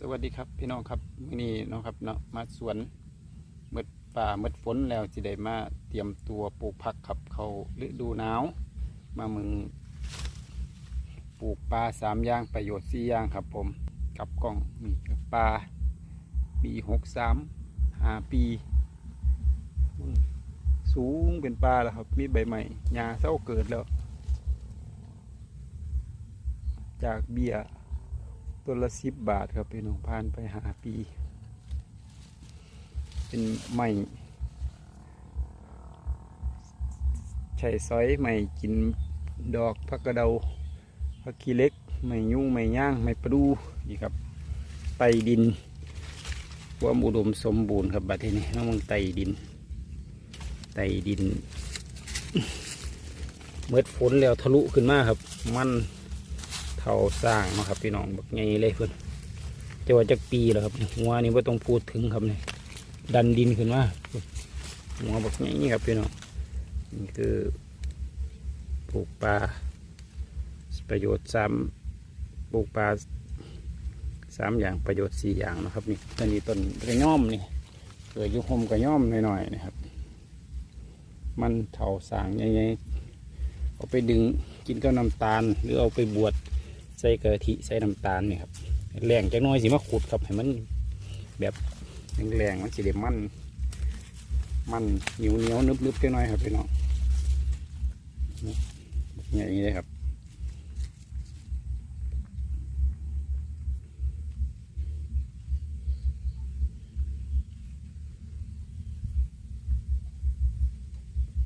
สวัสดีครับพี่น้องครับมื้อนี้เนาะครับเนาะมาสวนเมดป่าเมดฝนแล้วสิได้มาเตรียมตัวปลูกผักครับเขาฤดูหนาว มามึงปลูกปลาสามอย่างประโยชน์สี่อย่างครับผม กับกล้องนี่ครับปลาปีหกสามห้าปี สูงเป็นปลาแล้วครับ มีใบใหม่หญ้าเศร้าเกิดแล้ว จากเบี้ย ตัวละสิบบาทครับพี่น้องพานไปหาปี เป็นไม้ใช้ซอยไม้กินดอกพักกระเดาพักขี้เล็กไม้ยุ่งไม้ย่างไม้ประดูนี่ครับไตดินความอุดมสมบูรณ์ครับบัดทีนี้น้องมึงไตดิน ไตดินเมื่อฝนแล้วทะลุขึ้นมาครับ มัน เท่าสร้างนะครับพี่น้องบักไงเลยเพื่อนจะว่าจากปีแล้วครับหัวนี่ว่าต้องพูดถึงครับเนี่ยดันดินขึ้นมาหัวบักไงนี่ครับพี่น้องนี่คือปลูกปลาประโยชน์สามปลูกปลาสามอย่างประโยชน์สี่อย่างนะครับนี่ต้นนี้ต้นกระย่อมนี่เกิดอยุคมกระย่อมหน่อยๆนะครับ มันเท่าสางใหญ่ๆเอาไปดึงกินกับน้ำตาล หรือเอาไปบวช ส่กะทิใส่น้ำตาลนี่ครับแรงจักน้อยสิมาขุดครับให้มันแบบแรงๆมันสิเดมัน มันเหนียวเหนียวนึบๆจังน้อยครับพี่น้องอย่างนี้เลยครับ